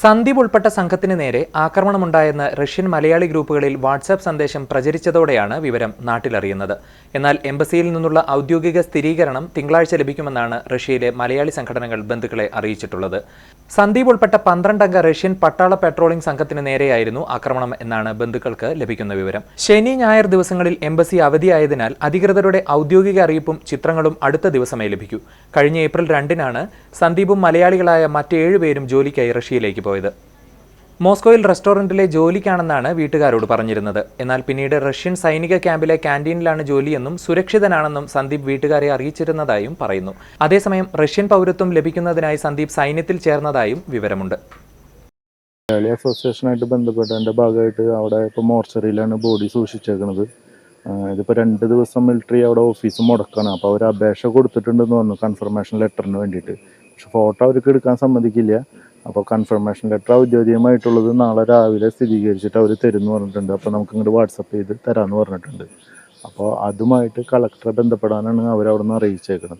സന്ദീപ് ഉൾപ്പെട്ട സംഘത്തിന് നേരെ ആക്രമണമുണ്ടായെന്ന് റഷ്യൻ മലയാളി ഗ്രൂപ്പുകളിൽ വാട്സാപ്പ് സന്ദേശം പ്രചരിച്ചതോടെയാണ് വിവരം നാട്ടിലറിയുന്നത്. എന്നാൽ എംബസിയിൽ നിന്നുള്ള ഔദ്യോഗിക സ്ഥിരീകരണം തിങ്കളാഴ്ച ലഭിക്കുമെന്നാണ് റഷ്യയിലെ മലയാളി സംഘടനകൾ ബന്ധുക്കളെ അറിയിച്ചിട്ടുള്ളത്. സന്ദീപ് ഉൾപ്പെട്ട പന്ത്രണ്ടംഗ റഷ്യൻ പട്ടാള പെട്രോളിംഗ് സംഘത്തിന് നേരെയായിരുന്നു ആക്രമണം എന്നാണ് ബന്ധുക്കൾക്ക് ലഭിക്കുന്ന വിവരം. ശനി ഞായർ ദിവസങ്ങളിൽ എംബസി അവധിയായതിനാൽ അധികൃതരുടെ ഔദ്യോഗിക അറിയിപ്പും ചിത്രങ്ങളും അടുത്ത ദിവസമേ ലഭിക്കൂ. കഴിഞ്ഞ ഏപ്രിൽ രണ്ടിനാണ് സന്ദീപും മലയാളികളായ മറ്റേഴ് പേരും ജോലിക്കായി റഷ്യയിലേക്ക് പോയത്. മോസ്കോയിൽ റെസ്റ്റോറന്റിലെ ജോലിക്കാണെന്നാണ് വീട്ടുകാരോട് പറഞ്ഞിരുന്നത്. എന്നാൽ പിന്നീട് റഷ്യൻ സൈനിക ക്യാമ്പിലെ ക്യാന്റീനിലാണ് ജോലിയെന്നും സുരക്ഷിതനാണെന്നും സന്ദീപ് വീട്ടുകാരെ അറിയിച്ചിരുന്നതായും പറയുന്നു. അതേസമയം റഷ്യൻ പൗരത്വം ലഭിക്കുന്നതിനായി സന്ദീപ് സൈന്യത്തിൽ ചേർന്നതായും വിവരമുണ്ട്. മലയാളി അസോസിയേഷനായിട്ട് ബന്ധപ്പെട്ടതിന്റെ ഭാഗമായിട്ട് അവിടെ ഇപ്പോൾ മോർച്ചറിയിലാണ് ബോഡി സൂക്ഷിച്ചേക്കുന്നത് ഇതിപ്പോൾ രണ്ട് ദിവസം മിലിറ്ററി അവിടെ ഓഫീസ് മുടക്കണം. അപ്പോൾ അവർ അപേക്ഷ കൊടുത്തിട്ടുണ്ടെന്ന് പറഞ്ഞു കൺഫർമേഷൻ ലെറ്ററിന് വേണ്ടിയിട്ട്. പക്ഷെ ഫോട്ടോ അവർക്ക് എടുക്കാൻ സമ്മതിക്കില്ല. അപ്പോൾ കൺഫർമേഷൻ ലെറ്റർ ഔദ്യോഗികമായിട്ടുള്ളത് നാളെ രാവിലെ സ്ഥിരീകരിച്ചിട്ട് അവർ തരുമെന്ന് പറഞ്ഞിട്ടുണ്ട്. അപ്പോൾ നമുക്ക് ഇങ്ങോട്ട് വാട്സപ്പ് ചെയ്ത് തരാമെന്ന് പറഞ്ഞിട്ടുണ്ട്. അപ്പോൾ അതുമായിട്ട് കളക്ടറെ ബന്ധപ്പെടാനാണ് അവരവിടെ നിന്ന് അറിയിച്ചേക്കുന്നത്